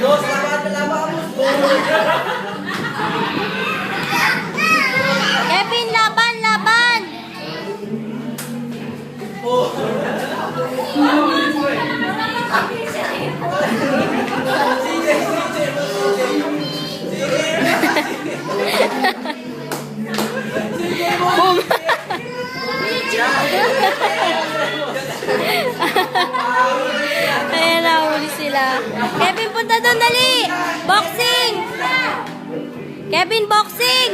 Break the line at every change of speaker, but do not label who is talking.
Dos, salamat, salamat. Kevin, punta doon, dali! Boxing! Kevin, boxing!